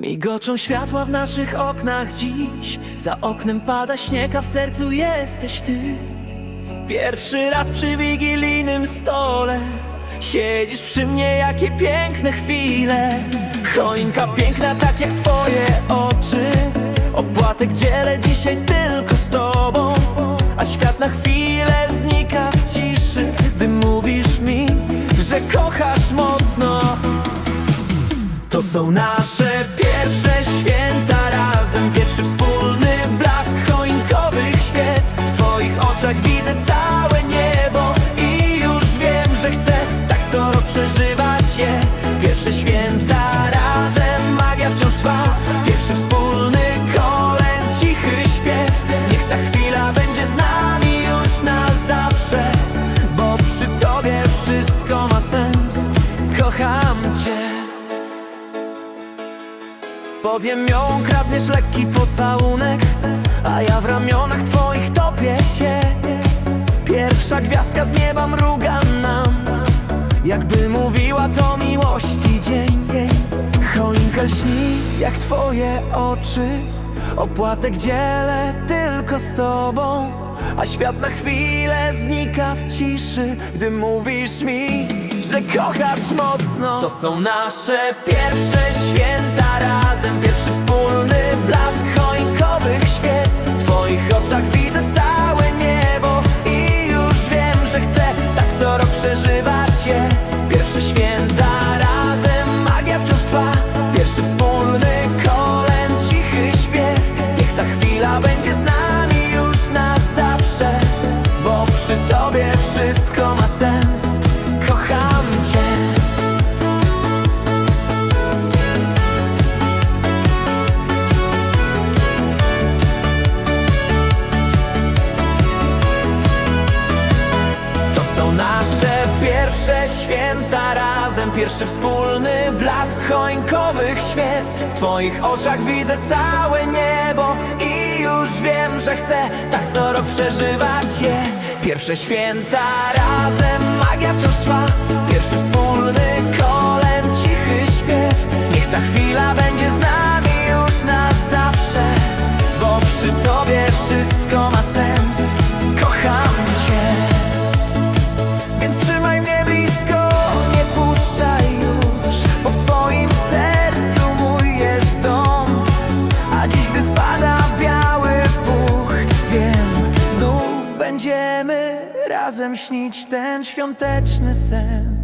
Migoczą światła w naszych oknach dziś. Za oknem pada śnieg, a w sercu jesteś ty. Pierwszy raz przy wigilijnym stole. Siedzisz przy mnie, jakie piękne chwile. Choinka piękna, tak jak twoje oczy. Opłatek dzielę dzisiaj tylko z tobą. A świat na chwilę znika w ciszy Gdy mówisz mi, że kochasz mocno. To są nasze pierwsze pod ziemią kradniesz lekki pocałunek A ja w ramionach twoich topię się. Pierwsza gwiazdka z nieba mruga nam. Jakby mówiła to miłości dzień. Choinka lśni jak twoje oczy. Opłatek dzielę tylko z tobą A świat na chwilę znika w ciszy Gdy mówisz mi, że kochasz mocno. To są nasze pierwsze święta razem są nasze pierwsze święta. Razem Pierwszy wspólny blask choinkowych świec. W twoich oczach widzę całe niebo I już wiem, że chcę tak co rok przeżywać je. Pierwsze święta razem, magia wciąż trwa. Pierwszy wspólny razem śnić ten świąteczny sen